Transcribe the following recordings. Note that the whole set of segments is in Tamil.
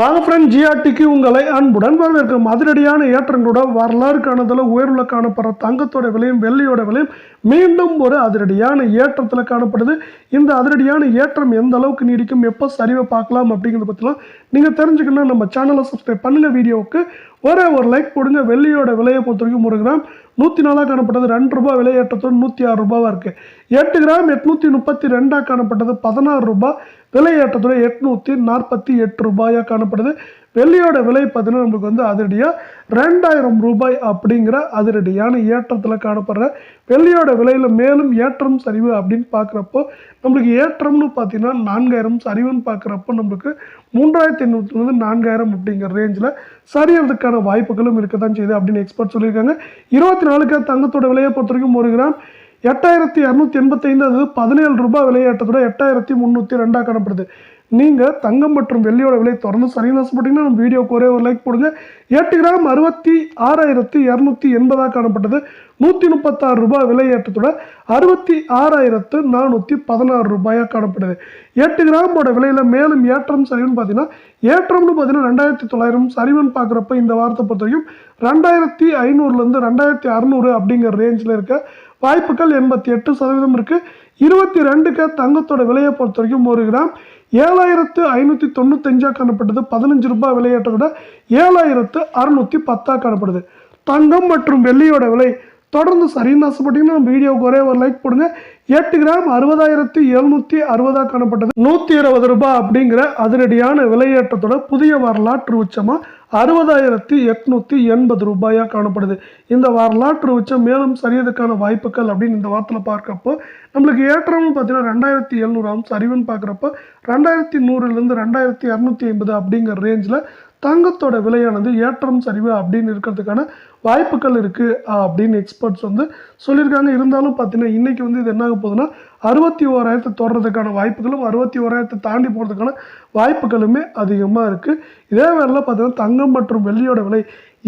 வாங்க ஃப்ரெண்ட் ஜிஆர்டிக்கு உங்களை அன்புடன் வரவேற்கும் அதிரடியான ஏற்றங்களோட வரலாறு காணதில் உயர்வில் காணப்படுற தங்கத்தோட விலையும் வெள்ளியோட விலையும் மீண்டும் ஒரு அதிரடியான ஏற்றத்தில் காணப்படுது. இந்த அதிரடியான ஏற்றம் எந்த அளவுக்கு நீடிக்கும் எப்போ சரிவை பார்க்கலாம் அப்படிங்கிறத பற்றிலாம் நீங்கள் தெரிஞ்சுக்கணும் நம்ம சேனலை சப்ஸ்கிரைப் பண்ணுங்கள் வீடியோவுக்கு ஒரே ஒரு லைக் போடுங்க. வெள்ளியோட விலையை பொறுத்த வரைக்கும் ஒரு கிராம் நூற்றி நாலாக காணப்பட்டது ரெண்டு ரூபாய் விலையேற்றத்தோடு நூற்றி ஆறு ரூபாவாக இருக்குது எட்டு கிராம் எட்நூற்றி முப்பத்தி ரெண்டாக காணப்பட்டது பதினாறு ரூபாய் விலையேற்றத்தோடு எட்நூற்றி நாற்பத்தி எட்டு ரூபாயாக காணப்படுது. வெள்ளியோட விலை பார்த்தீங்கன்னா நம்மளுக்கு வந்து அதிரடியாக ரெண்டாயிரம் ரூபாய் அப்படிங்கிற அதிரடியான ஏற்றத்தில் காணப்படுற வெள்ளியோட விலையில் மேலும் ஏற்றம் சரிவு அப்படின்னு பார்க்குறப்போ நம்மளுக்கு ஏற்றம்னு பார்த்தீங்கன்னா நான்காயிரம் சரிவுன்னு பார்க்குறப்போ நம்மளுக்கு மூன்றாயிரத்தி எண்ணூற்றுலேருந்து நான்காயிரம் அப்படிங்கிற ரேஞ்சில் சரியறதுக்கான வாய்ப்புகளும் இருக்க தான் செய்யுது அப்படின்னு எக்ஸ்பர்ட் சொல்லியிருக்காங்க. இருபத்தி நாலுக்கு தங்கத்தோட விலையை பொறுத்த வரைக்கும் ஒரு கிராம் எட்டாயிரத்தி இரநூத்தி எண்பத்தைந்து அது பதினேழு ரூபாய் விலையேற்றத்தோட எட்டாயிரத்தி முந்நூற்றி ரெண்டாக காணப்படுது. நீங்கள் தங்கம் மற்றும் வெள்ளியோட விலை தொடர்ந்து சரியாக ஆசைப்பட்டீங்கன்னா நம்ம வீடியோக்கு ஒரே ஒரு லைக் போடுங்க. எட்டு கிராம் அறுபத்தி ஆறாயிரத்தி இரநூத்தி எண்பதாக காணப்பட்டது. நூற்றி முப்பத்தாறு ரூபாய் விலை ஏற்றத்தோட அறுபத்தி ஆறாயிரத்து நானூற்றி பதினாறு ரூபாயாக காணப்படுது எட்டு கிராமோட விலையில் மேலும் ஏற்றம் சரிவுன்னு பார்த்தீங்கன்னா ஏற்றம்னு பார்த்தீங்கன்னா ரெண்டாயிரத்தி தொள்ளாயிரம் சரிவுன்னு பார்க்குறப்ப இந்த வாரத்தை பொறுத்த வரைக்கும் ரெண்டாயிரத்தி ஐநூறுலேருந்து ரெண்டாயிரத்தி அறநூறு அப்படிங்கிற ரேஞ்சில் இருக்க வாய்ப்புகள் எண்பத்தி எட்டு சதவீதம் இருக்குது இருபத்தி ரெண்டுக்கு தங்கத்தோட விலையை பொறுத்த வரைக்கும் ஒரு கிராம் ஏழாயிரத்து ஐநூற்றி தொண்ணூத்தஞ்சாக காணப்பட்டது. பதினஞ்சு ரூபாய் விலையேற்றதோட ஏழாயிரத்து அறுநூற்றி பத்தாக காணப்படுது. தங்கம் மற்றும் வெள்ளியோட விலை தொடர்ந்து சரின்னு ஆசைப்பட்டீங்கன்னா நம்ம வீடியோவுக்கு ஒரே ஒரு லைக் போடுங்க. எட்டு கிராம் அறுபதாயிரத்தி எழுநூற்றி அறுபதாக காணப்பட்டது. நூற்றி இருபது ரூபாய் அப்படிங்கிற அதிரடியான விலையேற்றத்தோட புதிய வரலாற்று உச்சமாக அறுபதாயிரத்தி எட்நூற்றி எண்பது ரூபாயாக காணப்படுது. இந்த வரலாற்று உச்சம் மேலும் சரியதுக்கான வாய்ப்புகள் அப்படின்னு இந்த வாரத்தில் பார்க்குறப்போ நம்மளுக்கு ஏற்றம்னு பார்த்தீங்கன்னா ரெண்டாயிரத்தி எழுநூறாம் சரிவுன்னு பார்க்குறப்போ ரெண்டாயிரத்தி நூறுலேருந்து ரெண்டாயிரத்தி இரநூத்தி ஐம்பது அப்படிங்கிற ரேஞ்சில் தங்கத்தோட விலையானது ஏற்றம் சரிவு அப்படின்னு இருக்கிறதுக்கான வாய்ப்புகள் இருக்குது அப்படின்னு எக்ஸ்பர்ட்ஸ் வந்து சொல்லியிருக்காங்க. இருந்தாலும் பார்த்தீங்கன்னா இன்றைக்கி வந்து இது என்ன ஆக போகுதுன்னா அறுபத்தி ஓராயிரத்தை தொடர்றதுக்கான வாய்ப்புகளும் அறுபத்தி ஓராயிரத்தை தாண்டி போகிறதுக்கான வாய்ப்புகளுமே அதிகமாக இருக்குது இதே வேலையில் பார்த்தீங்கன்னா தங்கம் மற்றும் வெள்ளியோட விலை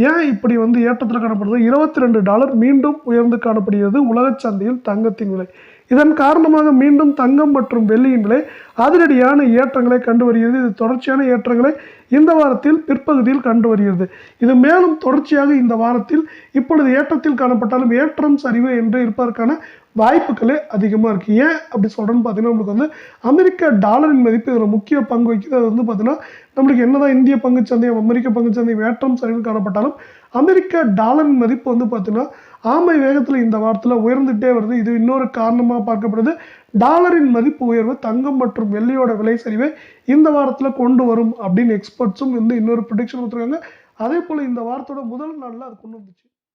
ஏன் இப்படி வந்து ஏற்றத்தில் காணப்படுது? இருபத்தி ரெண்டு டாலர் மீண்டும் உயர்ந்து காணப்படுகிறது உலகச் சந்தையில் தங்கத்தின் விலை. இதன் காரணமாக மீண்டும் தங்கம் மற்றும் வெள்ளியின் விலை அதிரடியான ஏற்றங்களை கண்டு வருகிறது இது தொடர்ச்சியான ஏற்றங்களை இந்த வாரத்தில் பிற்பகுதியில் கண்டு வருகிறது இது மேலும் தொடர்ச்சியாக இந்த வாரத்தில் இப்பொழுது ஏற்றத்தில் காணப்பட்டாலும் ஏற்றம் சரிவு என்று இருப்பதற்கான வாய்ப்புகளே அதிகமாக இருக்குது ஏன் அப்படி சொல்கிறேன்னு பார்த்தீங்கன்னா நம்மளுக்கு வந்து அமெரிக்க டாலரின் மதிப்பு இதில் முக்கிய பங்கு வகிக்குது அது வந்து பார்த்தீங்கன்னா நம்மளுக்கு என்னதான் இந்திய பங்குச்சந்தையும் அமெரிக்க பங்குச்சந்தையும் ஏற்றம் சரிவு காணப்பட்டாலும் அமெரிக்க டாலரின் மதிப்பு வந்து பார்த்தீங்கன்னா ஆமை வேகத்தில் இந்த வாரத்தில் உயர்ந்துகிட்டே வருது. இது இன்னொரு காரணமாக பார்க்கப்படுது. டாலரின் மதிப்பு உயர்வு தங்கம் மற்றும் மற்றும் வெள்ளியோட விலை சரிவை இந்த வாரத்தில் கொண்டு வரும் அப்படின்னு எக்ஸ்பர்ட்ஸும் வந்து இன்னொரு ப்ரொடிக்ஷன் கொடுத்துருக்காங்க. அதே போல் இந்த வாரத்தோட முதல் நாளில் அது கொண்டு வந்துச்சு.